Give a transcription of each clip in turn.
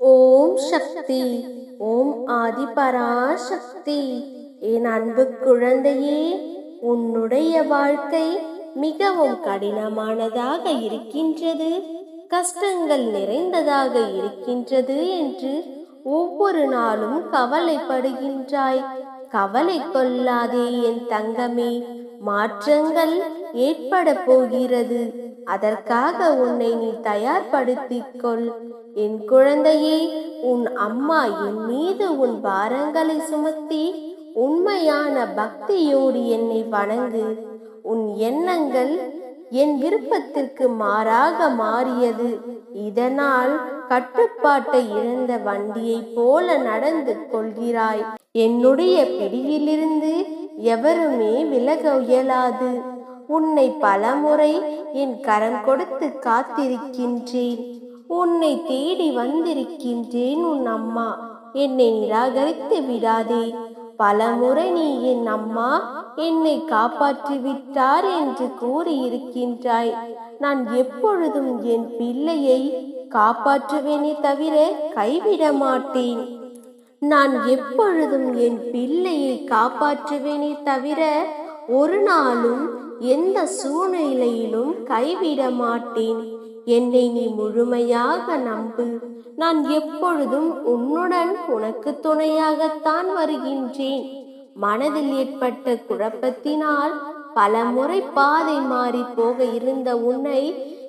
ஓம் சக்தி ஓம் ஆதிபராசக்தி. என் அன்பு குழந்தையே உன்னுடைய வாழ்க்கை மிகவும் கடினமானதாக இருக்கின்றது கஷ்டங்கள் நிறைந்ததாக இருக்கின்றது என்று ஒவ்வொரு நாளும் கவலைப்படுகின்றாய். கவலை கொள்ளாதே என் தங்கமே மாற்றங்கள் ஏற்பட போகிறது. அதற்காக உன்னை நீ தயார்படுத்திக் கொள் என் குழந்தையே உன் அம்மா என் மீது உன் பாரங்களை சுமத்தி உண்மையான பக்தியோடு என்னை வணங்கு. உன் எண்ணங்கள் என் விருப்பத்திற்கு மாறாக மாறியது. இதனால் கட்டுப்பாட்டை இழந்த வண்டியைப் போல நடந்து கொள்கிறாய். என்னுடைய பிடியிலிருந்து எவருமே விலக இயலாது. உன்னை பலமுறை என் கரம் கொடுத்து காத்திருக்கின்றேன். உன்னை தேடி வந்திருக்கின்றேன் உன் அம்மா. என்னை நிராகரித்து விடாதே. பலமுறை நீ என் அம்மா. என்னை காப்பாற்றி விட்டார் என்று கூறியிருக்கின்றாய். நான் எப்பொழுதும் என் பிள்ளையை காப்பாற்றுவேனே தவிர கைவிட மாட்டேன். நான் எப்பொழுதும் என் பிள்ளையை காப்பாற்றுவேனே தவிர ஒரு நாளும் எந்த சூழ்நிலையிலும் கைவிட மாட்டேன். என்னை நீ முழுமையாக நம்பு. நான் எப்பொழுதும் உன்னுடன் உனக்கு துணையாகத்தான் வருகின்றேன். மனதில் ஏற்பட்ட குழப்பத்தினால் பல முறை பாதை மாறி போக இருந்த உன்னை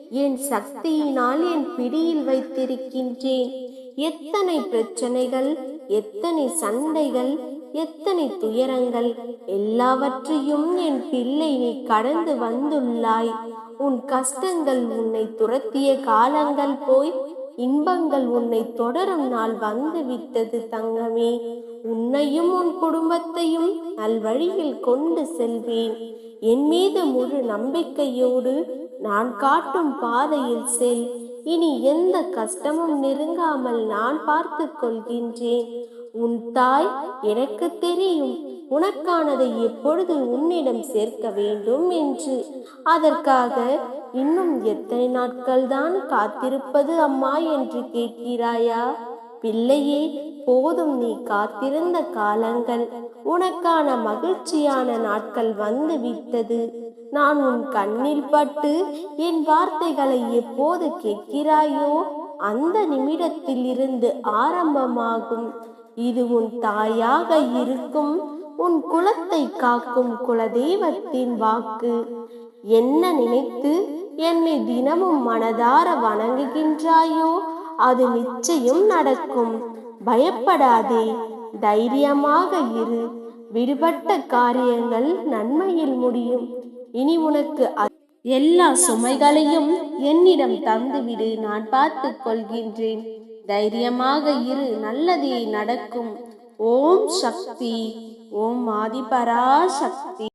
என் சக்தியினால் என் பிடியில் வைத்திருக்கின்றேன். எத்தனை பிரச்சனைகள் எத்தனை சண்டைகள் எத்தனை துயரங்கள்? எல்லாவற்றையும் என் பிள்ளை நீ கடந்து வந்துள்ளாய். உன் கஷ்டங்கள் உன்னை துரத்திய காலங்கள் போய் இன்பங்கள் உன்னை தொடரும் நாள் வந்து விட்டது தங்கமே. உன்னையும் உன் குடும்பத்தையும் நல்வழியில் கொண்டு செல்வேன். என் மீது முழு நம்பிக்கையோடு நான் காட்டும் பாதையில் செல். இனி எந்த கஷ்டமும் நெருங்காமல் நான் பார்த்து கொள்கின்றேன். உன் தாய் எனக்கு தெரியும். உனக்கானதை எப்பொழுது உன்னிடம் சேர்க்க வேண்டும் என்று. அதற்காக இன்னும் எத்தனை நாட்கள் தான் காத்திருப்பது அம்மா என்று கேட்கிறாயா? பிள்ளையே போதும் நீ காத்திருந்த காலங்கள். உனக்கான மகிழ்ச்சியான நாட்கள் வந்து விட்டது. நான் உன் கண்ணில் பட்டு என் வார்த்தைகளை எப்போது கேட்கிறாயோ அந்த நிமிடத்தில் இருந்து ஆரம்பமாகும். இது உன் தாயாக இருக்கும். உன் குலத்தை காக்கும் குலதெய்வத்தின் வாக்கு. என்ன நினைத்து என்னை தினமும் மனதார வணங்குகின்றாயோ அது நிச்சயம் நடக்கும். பயப்படாதே தைரியமாக இரு. விடுபட்ட காரியங்கள் நன்மையில் முடியும். இனி உனக்கு எல்லா சுமைகளையும் என்னிடம் தந்துவிடு. நான் பார்த்துக் கொள்கின்றேன். தைரியமாக இரு நல்லதே நடக்கும். ஓம் சக்தி ஓம் ஆதிபரா சக்தி